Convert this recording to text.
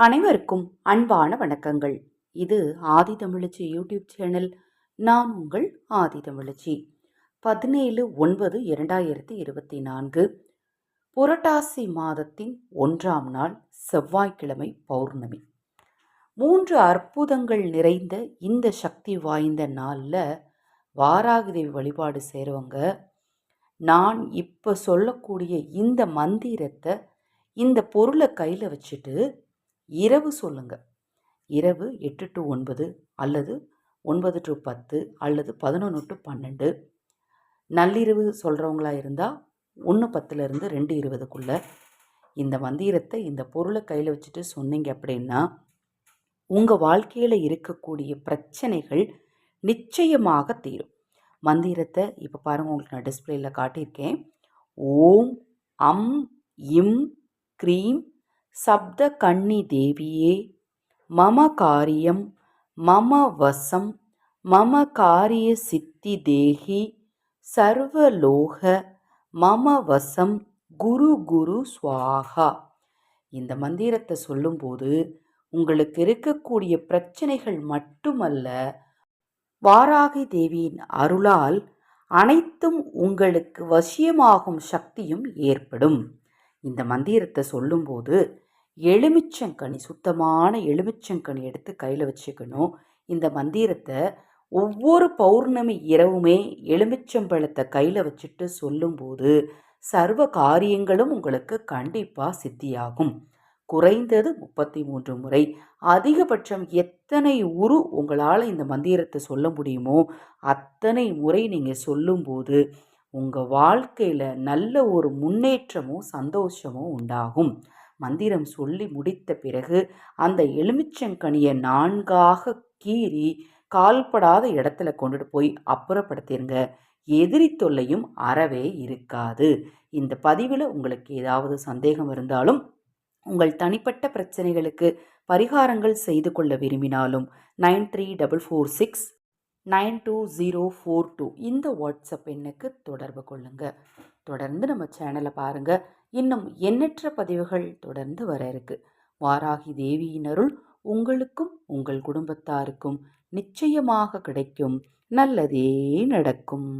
அனைவருக்கும் அன்பான வணக்கங்கள். இது ஆதி தமிழச்சி யூடியூப் சேனல். நான் உங்கள் ஆதி தமிழச்சி. பதினேழு ஒன்பது இரண்டாயிரத்தி இருபத்தி நான்கு. புரட்டாசி மாதத்தின் ஒன்றாம் நாள் செவ்வாய்க்கிழமை பௌர்ணமி. மூன்று அற்புதங்கள் நிறைந்த இந்த சக்தி வாய்ந்த நாளில் வாராகதேவி வழிபாடு செய்கிறவங்க நான் இப்போ சொல்லக்கூடிய இந்த மந்திரத்தை இந்த பொருளை கையில் வச்சுட்டு இரவு சொல்லுங்க. இரவு எட்டு டு ஒன்பது அல்லது ஒன்பது டு பத்து அல்லது பதினொன்று டு பன்னெண்டு. நள்ளிரவு சொல்கிறவங்களா இருந்தால் ஒன்று பத்துலேருந்து ரெண்டு இருபதுக்குள்ளே. இந்த மந்திரத்தை இந்த பொருளை கையில் வச்சுட்டு சொன்னீங்க அப்படின்னா உங்கள் வாழ்க்கையில் இருக்கக்கூடிய பிரச்சனைகள் நிச்சயமாக தீரும். மந்திரத்தை இப்போ பாருங்கள் உங்களுக்கு நான் டிஸ்பிளேயில் காட்டியிருக்கேன். ஓம் அம் இம் க்ரீம் சப்த கன்னி தேவியே மம காரியம் மம வசம் மம காரிய சித்தி தேகி சர்வலோக மம வசம் குரு குரு ஸ்வாகா இந்த மந்திரத்தை சொல்லும்போது உங்களுக்கு இருக்கக்கூடிய பிரச்சனைகள் மட்டுமல்ல வாராகி தேவியின் அருளால் அனைத்தும் உங்களுக்கு வசியமாகும் சக்தியும் ஏற்படும். இந்த மந்திரத்தை சொல்லும்போது எலுமிச்சங்கனி சுத்தமான எலுமிச்சங்கனி எடுத்து கையில் வச்சுக்கணும். இந்த மந்திரத்தை ஒவ்வொரு பௌர்ணமி இரவுமே எலுமிச்சம்பழத்தை கையில் வச்சுட்டு சொல்லும்போது சர்வ காரியங்களும் உங்களுக்கு கண்டிப்பாக சித்தியாகும். குறைந்தது முப்பத்தி மூன்று முறை. அதிகபட்சம் எத்தனை உரு உங்களால் இந்த மந்திரத்தை சொல்ல முடியுமோ அத்தனை முறை நீங்கள் சொல்லும்போது உங்கள் வாழ்க்கையில் நல்ல ஒரு முன்னேற்றமும் சந்தோஷமும் உண்டாகும். மந்திரம் சொல்லி முடித்த பிறகு அந்த எலுமிச்சங்கனியை நான்காக கீறி கால்படாத இடத்துல கொண்டுட்டு போய் அப்புறப்படுத்திருங்க. எதிரி தொல்லையும் அறவே இருக்காது. இந்த பதிவில் உங்களுக்கு ஏதாவது சந்தேகம் இருந்தாலும் உங்கள் தனிப்பட்ட பிரச்சனைகளுக்கு பரிகாரங்கள் செய்து கொள்ள விரும்பினாலும் nine three double four six nine two zero four two. இந்த வாட்ஸ்அப் எண்ணுக்கு தொடர்பு கொள்ளுங்கள் தொடர்ந்து நம்ம சேனலை பாருங்கள் இன்னும் எண்ணற்ற பதிவுகள் தொடர்ந்து வர இருக்கு. வாராகி தேவியினருள் உங்களுக்கும் உங்கள் குடும்பத்தாருக்கும் நிச்சயமாக கிடைக்கும். நல்லதே நடக்கும்.